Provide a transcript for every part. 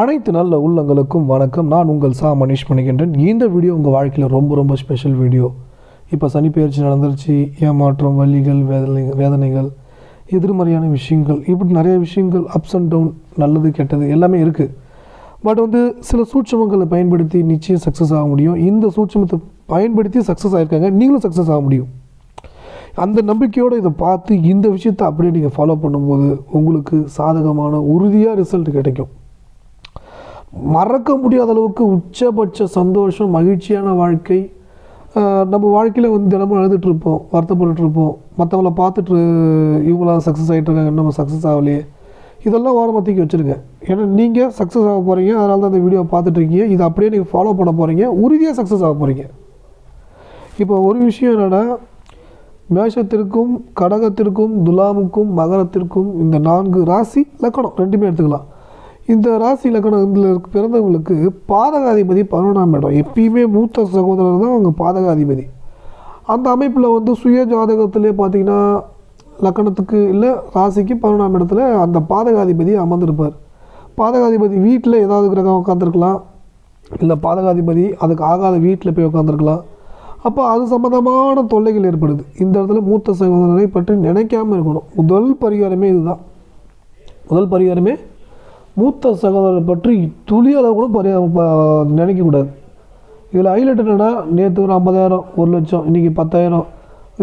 அனைத்து நல்ல உள்ளங்களுக்கும் வணக்கம். நான் உங்கள் சா மனிஷ் பண்ணிக்கின்றேன் இந்த வீடியோ உங்கள் வாழ்க்கையில் ரொம்ப ரொம்ப ஸ்பெஷல் வீடியோ. இப்போ சனி பயிற்சி நடந்துருச்சு. ஏமாற்றம் வலிகள் வேதனை வேதனைகள் எதிர்மறையான விஷயங்கள் இப்படி நிறைய விஷயங்கள் அப்ஸ் அண்ட் டவுன் நல்லது கெட்டது எல்லாமே இருக்குது பட் வந்து சில சூட்சமங்களை பயன்படுத்தி நிச்சயம் சக்ஸஸ் ஆக முடியும். இந்த சூட்சமத்தை பயன்படுத்தி சக்ஸஸ் ஆகிருக்காங்க நீங்களும் சக்ஸஸ் ஆக முடியும். அந்த நம்பிக்கையோடு இதை பார்த்து இந்த விஷயத்தை அப்படியே நீங்கள் ஃபாலோ பண்ணும்போது உங்களுக்கு சாதகமான உறுதியாக ரிசல்ட் கிடைக்கும். மறக்க முடியாத அளவுக்கு உச்சபட்ச சந்தோஷம் மகிழ்ச்சியான வாழ்க்கை. நம்ம வாழ்க்கையில் வந்து தினமும் அழுதுகிட்ருப்போம் இருப்போம் இருப்போம் மற்றவங்கள பார்த்துட்டு இவங்களாம் சக்ஸஸ் ஆகிட்டு இருக்காங்க நம்ம சக்ஸஸ் ஆகலையே. இதெல்லாம் ஓரமாக தூக்கி வச்சுருங்க. ஏன்னா நீங்கள் சக்ஸஸ் ஆக போகிறீங்க அதனால தான் இந்த வீடியோ பார்த்துட்டு இருக்கீங்க இதை அப்படியே நீங்கள் ஃபாலோ பண்ண போகிறீங்க உறுதியாக சக்ஸஸ் ஆக போகிறீங்க இப்போ ஒரு விஷயம் என்னென்னா மேஷத்திற்கும் கடகத்திற்கும் துலாமுக்கும் மகரத்திற்கும் இந்த நான்கு ராசி லக்கணம் ரெண்டுமே எடுத்துக்கலாம். இந்த ராசி லக்கணத்தில் இருக்க பிறந்தவங்களுக்கு பாதகாதிபதி பதினொன்றாம் இடம். எப்பயுமே மூத்த சகோதரர் தான் அவங்க பாதகாதிபதி. அந்த அமைப்பில் வந்து சுய ஜாதகத்திலே பார்த்தீங்கன்னா லக்கணத்துக்கு இல்லை ராசிக்கு பதினொன்றாம் இடத்துல அந்த பாதகாதிபதி அமர்ந்திருப்பார். பாதகாதிபதி வீட்டில் ஏதாவது கிரகம் உட்காந்துருக்கலாம் இல்லை பாதகாதிபதி அதுக்கு ஆகாத வீட்டில் போய் உட்காந்துருக்கலாம் அப்போ அது சம்மந்தமான தொல்லைகள் ஏற்படுது. இந்த இடத்துல மூத்த சகோதரரை பற்றி நினைக்காம இருக்கணும். முதல் பரிகாரமே இதுதான். முதல் பரிகாரமே மூத்த சகோதரர் பற்றி துளி அளவு கூட பரி நினைக்கக்கூடாது. இதில் ஹைலைட் என்னென்னா நேற்று ஒரு ஐம்பதாயிரம் ஒரு லட்சம் இன்றைக்கி பத்தாயிரம்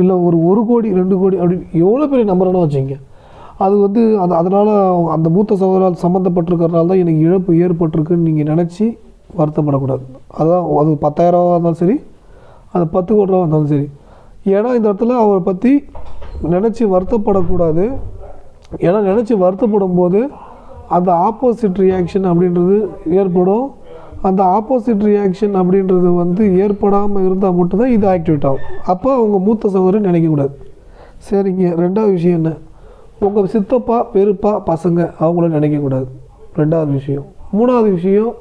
இல்லை ஒரு ஒரு கோடி ரெண்டு கோடி அப்படின்னு எவ்வளோ பெரிய நம்பரான வச்சுங்க அது வந்து அது அதனால் அந்த மூத்த சகோதரால் சம்மந்தப்பட்டிருக்கிறனால தான் எனக்கு இழப்பு ஏற்பட்டிருக்குன்னு நீங்கள் நினச்சி வருத்தப்படக்கூடாது. அதுதான் அது பத்தாயிரரூவா இருந்தாலும் சரி அது பத்து கோடி ரூபா இருந்தாலும் சரி. ஏன்னா இந்த இடத்துல அவரை பற்றி நினச்சி வருத்தப்படக்கூடாது. ஏன்னா நினச்சி வருத்தப்படும் போது அந்த ஆப்போசிட் ரியாக்ஷன் அப்படின்றது ஏற்படும். அந்த ஆப்போசிட் ரியாக்ஷன் அப்படின்றது வந்து ஏற்படாமல் இருந்தால் மட்டும்தான் இது ஆக்டிவேட் ஆகும். அப்போ அவங்க மூத்த சகோதரன் நினைக்கக்கூடாது சரிங்க ரெண்டாவது விஷயம் என்ன? உங்கள் சித்தப்பா பெருப்பா பசங்க அவங்கள நினைக்கக்கூடாது ரெண்டாவது விஷயம். மூணாவது விஷயம்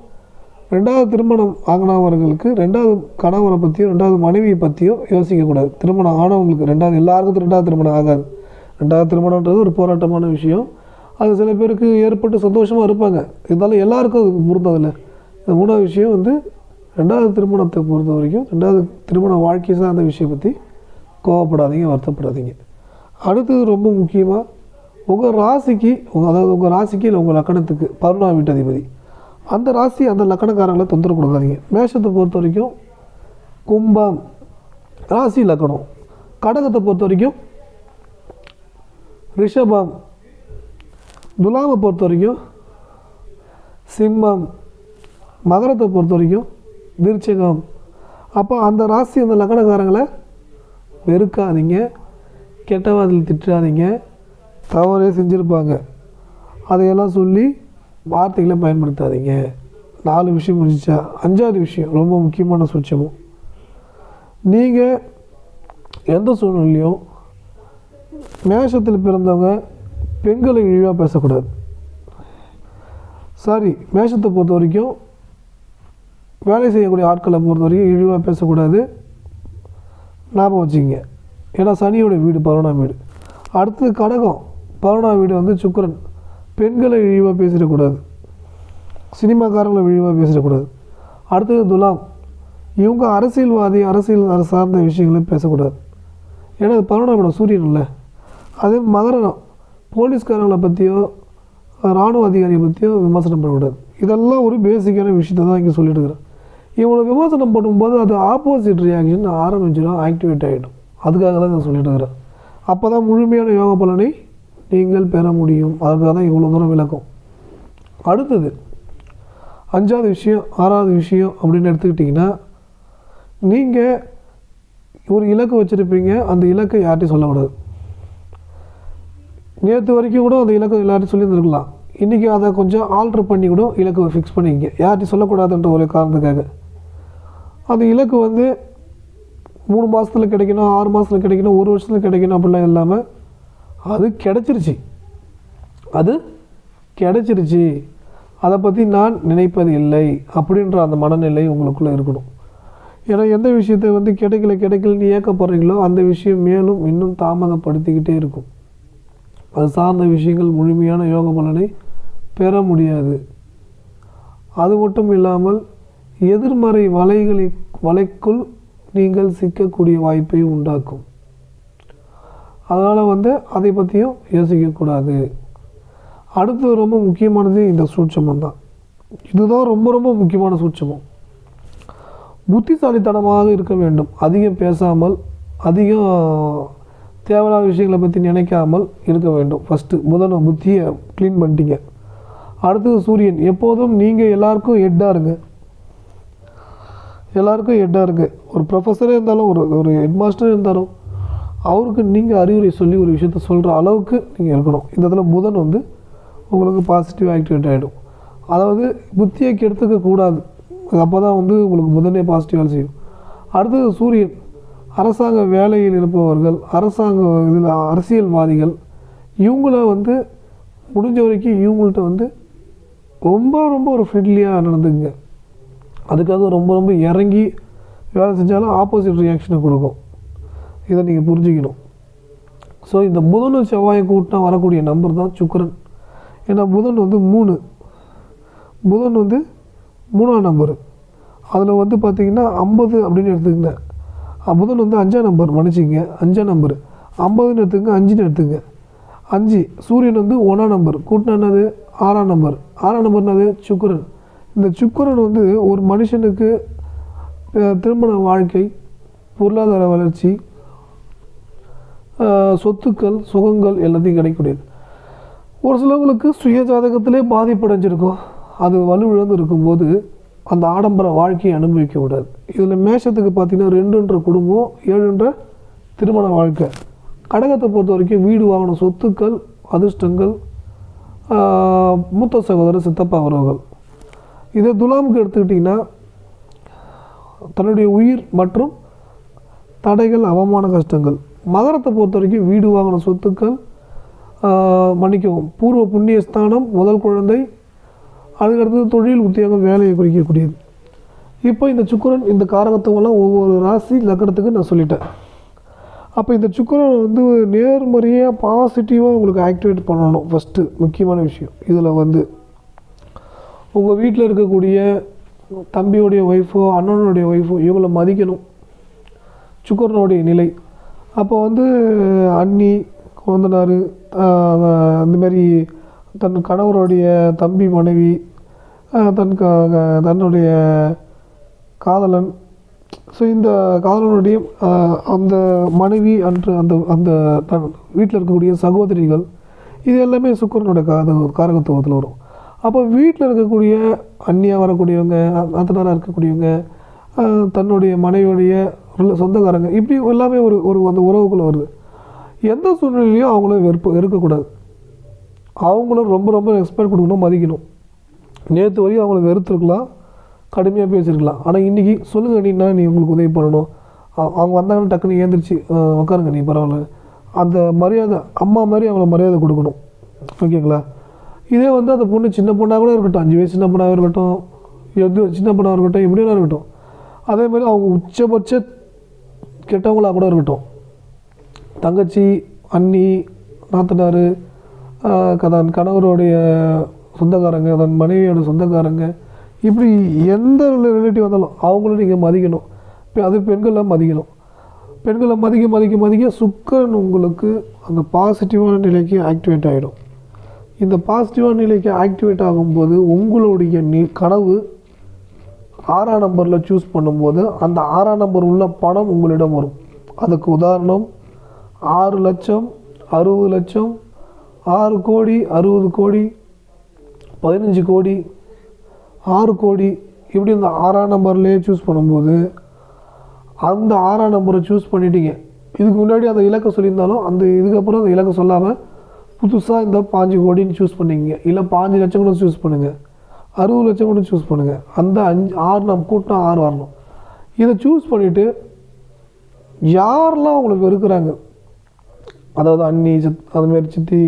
ரெண்டாவது திருமணம் ஆகினவர்களுக்கு ரெண்டாவது கணவரை பற்றியும் ரெண்டாவது மனைவியை பற்றியும் யோசிக்கக்கூடாது திருமணம் ஆனவங்களுக்கு ரெண்டாவது எல்லாருக்கும் ரெண்டாவது திருமணம் ஆகாது. ரெண்டாவது திருமணன்றது ஒரு போராட்டமான விஷயம். அது சில பேருக்கு ஏற்பட்டு சந்தோஷமாக இருப்பாங்க. இருந்தாலும் எல்லாருக்கும் அது பொருந்ததில்லை. இந்த மூணாவது விஷயம் வந்து ரெண்டாவது திருமணத்தை பொறுத்த வரைக்கும் ரெண்டாவது திருமண வாழ்க்கை சார்ந்த விஷயம் பற்றி கோவப்படாதீங்க வருத்தப்படாதீங்க. அடுத்தது ரொம்ப முக்கியமாக உங்கள் ராசிக்கு உங்கள் அதாவது உங்கள் ராசிக்கு இல்லை உங்கள் லக்கணத்துக்கு பதினொன்றாம் வீட்டதிபதி அந்த ராசி அந்த லக்கணக்காரங்களை தொந்தரவு கொடுக்காதீங்க. மேஷத்தை பொறுத்த வரைக்கும் கும்பம் ராசி லக்கணம். கடகத்தை பொறுத்த வரைக்கும் ரிஷபம் துலாமை பொறுத்த வரைக்கும் சிம்மம் மகரத்தை பொறுத்த வரைக்கும் விருச்சகம். அப்போ அந்த ராசி அந்த லக்னக்காரங்களை வெறுக்காதீங்க. கெட்டவாதில் திட்டாதீங்க. தவறே செஞ்சுருப்பாங்க. அதையெல்லாம் சொல்லி வார்த்தைகளை பயன்படுத்தாதீங்க. நாலு விஷயம் முடிஞ்சா அஞ்சாவது விஷயம் ரொம்ப முக்கியமான சூட்சமும். நீங்கள் எந்த சூழ்நிலையும் மேஷத்தில் பிறந்தவங்க பெண்களை இழிவாக பேசக்கூடாது. சாரி மேஷத்தை பொறுத்த வரைக்கும் வேலை செய்யக்கூடிய ஆட்களை பொறுத்த வரைக்கும் இழிவாக பேசக்கூடாது. ஞாபகம் வச்சுக்கிங்க. ஏன்னா சனியோட வீடு பதினொன்றாம் வீடு. அடுத்தது கடகம். பதினொன்றாம் வீடு வந்து சுக்கரன். பெண்களை இழிவாக பேசிடக்கூடாது. சினிமாக்காரங்களை இழிவாக பேசிடக்கூடாது. அடுத்தது துலாம். இவங்க அரசியல்வாதி அரசியல் சார்ந்த விஷயங்களும் பேசக்கூடாது. ஏன்னா அது பதினொன்றாம் வீடு சூரியன் இல்லை. அதே மகரம் போலீஸ்காரங்களை பற்றியோ இராணுவ அதிகாரியை பற்றியோ விமர்சனம் பண்ணக்கூடாது இதெல்லாம் ஒரு பேசிக்கான விஷயத்தை தான் இங்கே சொல்லிட்டு இருக்கிறேன் இவங்களை விமர்சனம் பண்ணும்போது அது ஆப்போசிட் ரியாக்ஷன் ஆரம்பிச்சிடும் ஆக்டிவேட் ஆகிடும் அதுக்காக தான் நான் சொல்லிட்டு இருக்கிறேன் அப்போ தான் முழுமையான யோக பலனை நீங்கள் பெற முடியும். அதுக்காக தான் இவ்வளோ தூரம் விளக்கம். அடுத்தது அஞ்சாவது விஷயம் ஆறாவது விஷயம் அப்படின்னு எடுத்துக்கிட்டிங்கன்னா நீங்கள் ஒரு இலக்கு வச்சுருப்பீங்க அந்த இலக்கை யார்ட்டையும் சொல்லக்கூடாது. நேற்று வரைக்கும் கூட அந்த இலக்கு எல்லாரும் சொல்லியிருந்துருக்கலாம். இன்றைக்கி அதை கொஞ்சம் ஆல்ட்ரு பண்ணி கூட இலக்கை ஃபிக்ஸ் பண்ணிக்கிங்க. யார்ட்டையும் சொல்லக்கூடாதுன்ற ஒரு காரணத்துக்காக. அந்த இலக்கு வந்து மூணு மாதத்தில் கிடைக்கணும் ஆறு மாதத்தில் கிடைக்கணும் ஒரு வருஷத்தில் கிடைக்கணும் அப்படிலாம் இல்லாமல் அது கிடச்சிருச்சு. அது கிடச்சிருச்சு. அதை பற்றி நான் நினைப்பது இல்லை அப்படின்ற அந்த மனநிலை உங்களுக்குள்ளே இருக்கணும். ஏன்னா எந்த விஷயத்தை வந்து கிடைக்கல கிடைக்கலன்னு ஏக்கப்படுறீங்களோ அந்த விஷயம் மேலும் இன்னும் தாமதப்படுத்திக்கிட்டே இருக்கும். அது சார்ந்த விஷயங்கள் முழுமையான யோக பலனை பெற முடியாது. அது மட்டும் இல்லாமல் எதிர்மறை வலைகளை வலைக்குள் நீங்கள் சிக்கக்கூடிய வாய்ப்பை உண்டாக்கும். அதனால் வந்து அதை பற்றியும் யோசிக்கக்கூடாது. அடுத்து ரொம்ப முக்கியமானது இந்த சூட்சமம் தான். இதுதான் ரொம்ப ரொம்ப முக்கியமான சூட்சமம். புத்திசாலித்தனமாக இருக்க வேண்டும். அதிகம் பேசாமல் அதிகம் தேவையான விஷயங்களை பற்றி நினைக்காமல் இருக்க வேண்டும். ஃபஸ்ட்டு முதல்ல புத்தியை க்ளீன் பண்ணிட்டீங்க. அடுத்தது சூரியன். எப்போதும் நீங்கள் எல்லாருக்கும் ஹெட்டாக இருங்க. எல்லாருக்கும் ஹெட்டாக இருங்க. ஒரு ப்ரொஃபஸரே இருந்தாலும் ஒரு ஒரு ஹெட்மாஸ்டர் இருந்தாலும் அவருக்கு நீங்கள் அறிவுரை சொல்லி ஒரு விஷயத்த சொல்கிற அளவுக்கு நீங்கள் இருக்கணும். இந்த இடத்துல புதன் வந்து உங்களுக்கு பாசிட்டிவ் ஆக்டிவேட் ஆகிடும் அதாவது புத்தியை கெடுத்துக்க கூடாது. அப்போ தான் வந்து உங்களுக்கு புதனே பாசிட்டிவாக செய்யும். அடுத்தது சூரியன். அரசாங்க வேலையில் இருப்பவர்கள் அரசாங்க இதில் அரசியல்வாதிகள் இவங்கள வந்து முடிஞ்ச வரைக்கும் இவங்கள்ட்ட வந்து ரொம்ப ரொம்ப ஒரு ஃப்ரெண்ட்லியாக நடந்துங்க அதுக்காக ரொம்ப ரொம்ப இறங்கி வேலை செஞ்சாலும் ஆப்போசிட் ரியாக்ஷனை கொடுக்கும். இதை நீங்கள் புரிஞ்சுக்கணும். ஸோ இந்த புதனும் செவ்வாயை கூட்டினா வரக்கூடிய நம்பர் தான் சுக்கரன். ஏன்னா புதன் வந்து மூணு. புதன் வந்து மூணாம் நம்பரு அதில் வந்து பார்த்திங்கன்னா ஐம்பது அப்படின்னு எடுத்துக்கிட்டேன் முதல் வந்து அஞ்சாம் நம்பர் மன்னிச்சிங்க அஞ்சாம் நம்பர் ஐம்பதுன்னு எடுத்துங்க அஞ்சுன்னு எடுத்துங்க அஞ்சு சூரியன் வந்து ஒன்றாம் நம்பர் கூட்டினா என்னது? ஆறாம் நம்பர் ஆறாம் நம்பர் என்னது? இந்த சுக்கரன் வந்து ஒரு மனுஷனுக்கு திருமண வாழ்க்கை பொருளாதார வளர்ச்சி சொத்துக்கள் சுகங்கள் எல்லாத்தையும் கிடைக்கக்கூடியது. ஒரு சிலவங்களுக்கு சுய ஜாதகத்திலே பாதிப்படைஞ்சிருக்கும். அது வலுவிழந்து இருக்கும்போது அந்த ஆடம்பர வாழ்க்கையை அனுபவிக்க விடாது இதில் மேஷத்துக்கு பார்த்தீங்கன்னா ரெண்டுன்ற குடும்பம் ஏழுன்ற திருமண வாழ்க்கை. கடகத்தை பொறுத்த வரைக்கும் வீடு வாங்கின சொத்துக்கள் அதிர்ஷ்டங்கள் மூத்த சகோதரர் சித்தப்பா உறவுகள் இதே துலாமுக்கு எடுத்துக்கிட்டிங்கன்னா தன்னுடைய உயிர் மற்றும் தடைகள் அவமான கஷ்டங்கள். மகரத்தை பொறுத்த வரைக்கும் வீடு வாங்கின சொத்துக்கள் மன்னிக்கவும் பூர்வ புண்ணிய ஸ்தானம் முதல் குழந்தை அதுக்கடுத்தது தொழில் உத்தியோகம் வேலையை குறிக்கக்கூடியது. இப்போ இந்த சுக்கரன் இந்த காரகத்துவெல்லாம் ஒவ்வொரு ராசி லக்கணத்துக்கு நான் சொல்லிட்டேன். அப்போ இந்த சுக்கரன் வந்து நேர்மறையாக பாசிட்டிவாக உங்களுக்கு ஆக்டிவேட் பண்ணணும். ஃபஸ்ட்டு முக்கியமான விஷயம். இதில் வந்து உங்கள் வீட்டில் இருக்கக்கூடிய தம்பியோடைய ஒய்ஃபோ அண்ணனுடைய ஒய்ஃபோ இவங்களை மதிக்கணும். சுக்கரனுடைய நிலை. அப்போ வந்து அண்ணி குழந்தனார் அந்த மாதிரி தன் கணவருடைய தம்பி மனைவி தன் க தன்னுடைய காதலன். ஸோ இந்த காதலனுடைய அந்த மனைவி அன்று அந்த அந்த தன் வீட்டில் இருக்கக்கூடிய சகோதரிகள் இது எல்லாமே சுக்கரனுடைய காத காரகத்துவத்தில் வரும். அப்போ வீட்டில் இருக்கக்கூடிய அந்நியாக வரக்கூடியவங்க அத்தனாராக இருக்கக்கூடியவங்க தன்னுடைய மனைவியுடைய சொந்தக்காரங்க இப்படி எல்லாமே ஒரு ஒரு அந்த உறவுக்குள்ளே வருது. எந்த சூழ்நிலையிலையும் அவங்கள வெறுப்பு இருக்கக்கூடாது அவங்களும் ரொம்ப ரொம்ப ரெஸ்பெக்ட் கொடுக்கணும் மதிக்கணும். நேற்று வரையும் அவங்கள வெறுத்துருக்கலாம் கடுமையாக பேசியிருக்கலாம். ஆனால் இன்றைக்கி சொல்லுங்க நீனா நீ உங்களுக்கு உதவி பண்ணணும். அவங்க வந்தாங்கன்னு டக்குன்னு ஏந்திரிச்சு உட்காருங்க நீ பரவாயில்ல. அந்த மரியாதை அம்மா மாதிரி அவங்கள மரியாதை கொடுக்கணும். ஓகேங்களா? இதே வந்து அந்த பொண்ணு சின்ன பொண்ணாக கூட இருக்கட்டும் அஞ்சு வயசு சின்ன பொண்ணாக இருக்கட்டும் எது சின்ன பொண்ணாக இருக்கட்டும் எப்படி இருக்கட்டும். அதே மாதிரி அவங்க உச்சபட்ச கெட்டவங்களாக கூட இருக்கட்டும். தங்கச்சி அண்ணி நாத்தனார் தன் கணவருடைய சொந்தக்காரங்க தன் மனைவியோட சொந்தக்காரங்க இப்படி எந்த ரிலேட்டிவ் வந்தாலும் அவங்களும் நீங்கள் மதிக்கணும். இப்போ அது பெண்களை மதிக்கணும். பெண்களை மதிக்க மதிக்க மதிக்க சுக்கரன் உங்களுக்கு அந்த பாசிட்டிவான நிலைக்கு ஆக்டிவேட் ஆகிடும் இந்த பாசிட்டிவான நிலைக்கு ஆக்டிவேட் ஆகும்போது உங்களுடைய நீ கனவு ஆறாம் நம்பரில் சூஸ் பண்ணும்போது அந்த ஆறாம் நம்பர் உள்ள பணம் உங்களிடம் வரும். அதுக்கு உதாரணம் ஆறு லட்சம் அறுபது லட்சம் ஆறு கோடி அறுபது கோடி பதினஞ்சு கோடி ஆறு கோடி இப்படி இந்த ஆறாம் நம்பர்லேயே சூஸ் பண்ணும்போது அந்த ஆறாம் நம்பரை சூஸ் பண்ணிட்டீங்க. இதுக்கு முன்னாடி அந்த இலக்கை சொல்லியிருந்தாலும் அந்த இதுக்கப்புறம் அந்த இலக்கை சொல்லாமல் புதுசாக இந்த பாஞ்சு கோடின்னு சூஸ் பண்ணிங்க இல்லை பாஞ்சு லட்சம் கூட சூஸ் பண்ணுங்கள் அறுபது லட்சம் கூட சூஸ் பண்ணுங்கள் அந்த அஞ்சு ஆறு நம்ம கூட்டம் ஆறு வரணும். இதை சூஸ் பண்ணிவிட்டு யாரெல்லாம் உங்களுக்கு வெறுக்கிறாங்க? அதாவது அண்ணி சித் அதுமாரி சித்தி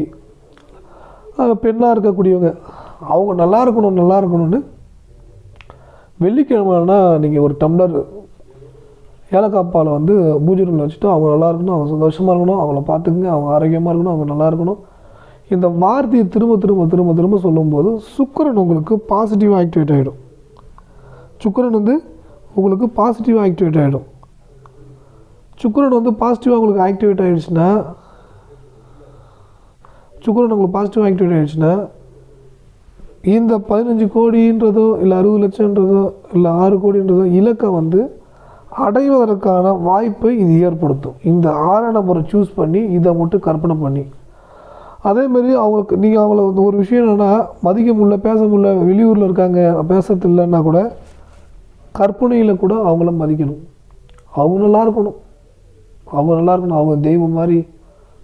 பெண்ணாக இருக்கக்கூடியவங்க அவங்க நல்லா இருக்கணும் நல்லா இருக்கணும்னு வெள்ளிக்கிழமைனா நீங்கள் ஒரு டம்ளர் ஏலக்காய் பாலை வந்து பூஜை ரூமில் வச்சுட்டு அவங்க நல்லா இருக்கணும் அவங்க சந்தோஷமாக இருக்கணும் அவங்கள பார்த்துக்குங்க அவங்க ஆரோக்கியமாக இருக்கணும் அவங்க நல்லா இருக்கணும். இந்த வார்த்தையை திரும்ப திரும்ப திரும்ப திரும்ப சொல்லும்போது சுக்கரன் உங்களுக்கு பாசிட்டிவாக ஆக்டிவேட் ஆகிடும் சுக்கரன் வந்து உங்களுக்கு பாசிட்டிவாக ஆக்டிவேட் ஆகிடும் சுக்கிரன் வந்து பாசிட்டிவாக உங்களுக்கு ஆக்டிவேட் ஆகிடுச்சுன்னா சுக்கரன் உங்களுக்கு பாசிட்டிவ் ஆக்டிவேட் ஆகிடுச்சுன்னா இந்த பதினஞ்சு கோடின்றதோ இல்லை அறுபது லட்சம்ன்றதோ இல்லை ஆறு கோடின்றதோ இலக்கை வந்து அடைவதற்கான வாய்ப்பை இது ஏற்படுத்தும். இந்த ஆறாம் நம்பரை சூஸ் பண்ணி இதை மட்டும் கற்பனை பண்ணி. அதேமாரி அவங்களுக்கு நீங்கள் அவங்கள வந்து ஒரு விஷயம் என்னென்னா மதிக்க முடியல பேச முடியல வெளியூரில் இருக்காங்க பேசுறது இல்லைன்னா கூட கற்பனையில் கூட அவங்கள மதிக்கணும். அவங்க நல்லா இருக்கணும். அவங்க நல்லா இருக்கணும். அவங்க தெய்வம் மாதிரி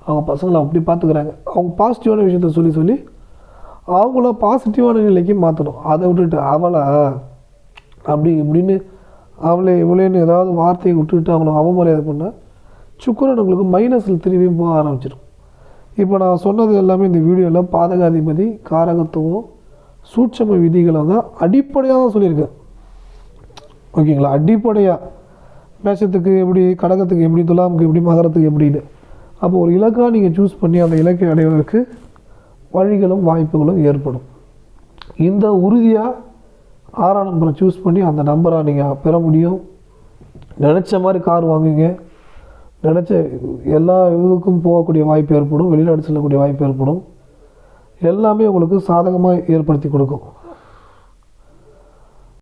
அவங்க பசங்களை அப்படி பார்த்துக்கிறாங்க. அவங்க பாசிட்டிவான விஷயத்த சொல்லி சொல்லி அவங்கள பாசிட்டிவான நிலைக்கு மாற்றணும் அதை விட்டுட்டு அவளா அப்படி இப்படின்னு அவளே இவளேன்னு ஏதாவது வார்த்தையை விட்டுட்டு அவங்கள அவமரியாதை பண்ணால் சுக்கரன் உங்களுக்கு மைனஸில் திரும்பி போக ஆரம்பிச்சிடும். இப்போ நான் சொன்னது எல்லாமே இந்த வீடியோவில் பாதகாதிபதி காரகத்துவம் சூட்சம விதிகளை தான் அடிப்படையாக தான் சொல்லியிருக்கேன் ஓகேங்களா? அடிப்படையாக மேஷத்துக்கு எப்படி கடகத்துக்கு எப்படி துலாமுக்கு எப்படி மகரத்துக்கு எப்படின்னு. அப்போ ஒரு இலக்காக நீங்கள் சூஸ் பண்ணி அந்த இலக்கை அடைவதற்கு வழிகளும் வாய்ப்புகளும் ஏற்படும். இந்த உறுதியாக ஆறாம் நம்பரை சூஸ் பண்ணி அந்த நம்பரை நீங்கள் பெற முடியும். நினச்ச மாதிரி கார் வாங்குங்க. நினச்ச எல்லா இதுக்கும் போகக்கூடிய வாய்ப்பு ஏற்படும். வெளிநாடு செல்லக்கூடிய வாய்ப்பு ஏற்படும். எல்லாமே உங்களுக்கு சாதகமாக ஏற்படுத்தி கொடுக்கும்.